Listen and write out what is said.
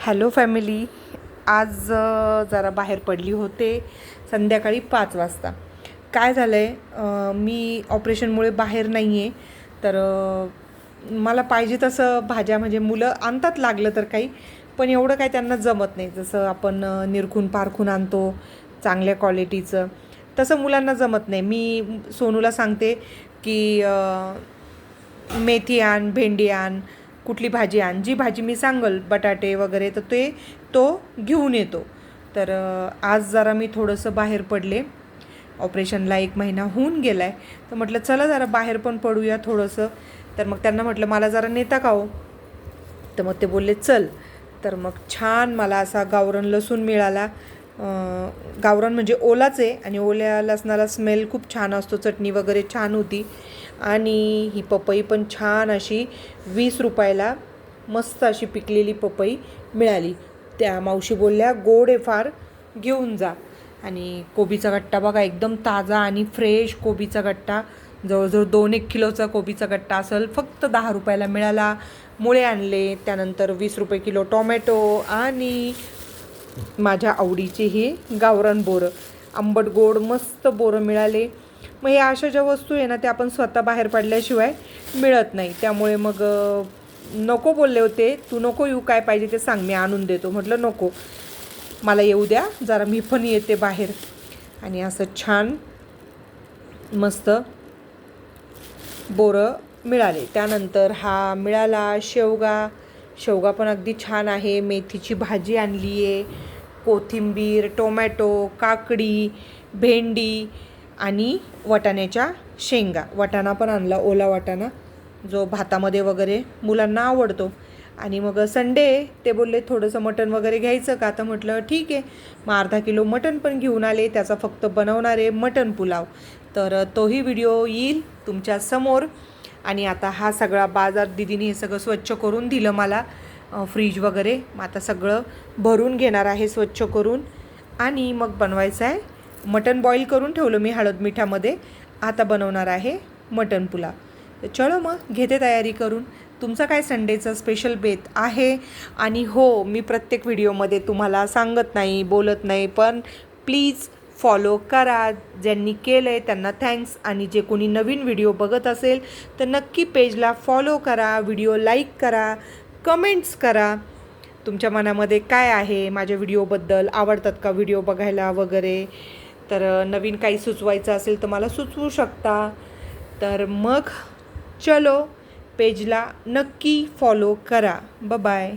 Hello family आज जरा बाहेर पडली होते संध्याकाळी पाच वाजता. काय झालं आहे मी ऑपरेशनमुळे बाहेर नाही आहे तर मला पाहिजे तसं भाज्या म्हणजे मुलं आणतात लागलं तर काही पण एवढं काही त्यांना जमत नाही. जसं आपण निरखून पारखून आणतो चांगल्या क्वालिटीचं तसं मुलांना जमत नाही. मी सोनूला सांगते की मेथी आण भेंडी आण कुठली भाजी आण जी भाजी मी सांगल बटाटे वगैरे तर ते तो घेऊन येतो. तर आज जरा मी थोडंसं बाहेर पडले. ऑपरेशनला एक महिना होऊन गेला आहे तर म्हटलं चला जरा बाहेर पण पडूया थोडंसं. तर मग त्यांना म्हटलं मला जरा नेता का हो? तर मग ते बोलले चल. तर मग छान मला असा गावरण लसूण मिळाला. गावरान म्हणजे ओलाच आहे आणि ओल्या लसणाला स्मेल खूप छान असतो. चटणी वगैरे छान होती. आणि ही पपई पण छान अशी वीस रुपयाला मस्त अशी पिकलेली पपई मिळाली. त्या मावशी बोलल्या गोड आहे फार घेऊन जा. आणि कोबीचा गट्टा बघा एकदम ताजा आणि फ्रेश कोबीचा गट्टा. जवळजवळ दोन एक किलोचा कोबीचा गट्टा असेल फक्त दहा रुपयाला मिळाला. मुळे आणले त्यानंतर वीस रुपये किलो टोमॅटो आणि माझ्या आवडीचे हे गावरान बोरं. आंबट गोड मस्त बोरं मिळाले. मग हे अशा ज्या वस्तू आहे ना त्या आपण स्वतः बाहेर पडल्याशिवाय मिळत नाही. त्यामुळे मग नको बोलले होते. तू नको येऊ काय पाहिजे ते सांग मी आणून देतो. म्हटलं नको. मला येऊ द्या जरा मी पण येते बाहेर. आणि असं छान मस्त बोरं मिळाले. त्यानंतर हा मिळाला शेवगा शेवगा पण अगदी छान आहे. मेथीची भाजी आणली आहे. कोथिंबीर टोमॅटो काकडी भेंडी आणि वाटाण्याच्या शेंगा. वाटाणा पण आणला ओला वाटाणा जो भातामध्ये वगैरे मुलांना आवडतो. आणि मग संडे ते बोलले थोडंसं मटण वगैरे घ्यायचं का? तर म्हटलं ठीक आहे. मग अर्धा किलो मटण पण घेऊन आले त्याचा फक्त बनवणार आहे मटण पुलाव. तर तोही व्हिडिओ येईल तुमच्यासमोर. आणि आता हा सगळा बाजार दिदीने हे सगळं स्वच्छ करून दिलं मला फ्रीज वगैरे. मग आता सगळं भरून घेणार आहे स्वच्छ करून. आणि मग बनवायचं आहे मटण बॉईल करून ठेवलं मी हळद मिठामध्ये. आता बनवणार आहे मटण पुलाव. तर चलो मग घेते तयारी करून. तुमचा काय संडेचा स्पेशल बेत आहे? आणि हो मी प्रत्येक व्हिडिओमध्ये तुम्हाला सांगत नाही बोलत नाही पण प्लीज फॉलो करा. ज्यांनी केलं आहे त्यांना थँक्स आणि जे कोणी नवीन व्हिडिओ बघत असेल तर नक्की पेजला फॉलो करा व्हिडिओ लाईक करा कमेंट्स करा. तुमच्या मनामध्ये काय आहे? माझ्या व्हिडिओबद्दल आवडतात का व्हिडिओ बघायला वगैरे? तर नवीन काही सुचवायचं असेल तर मला सुचवू शकता. तर मग चलो पेजला नक्की फॉलो करा. ब बाय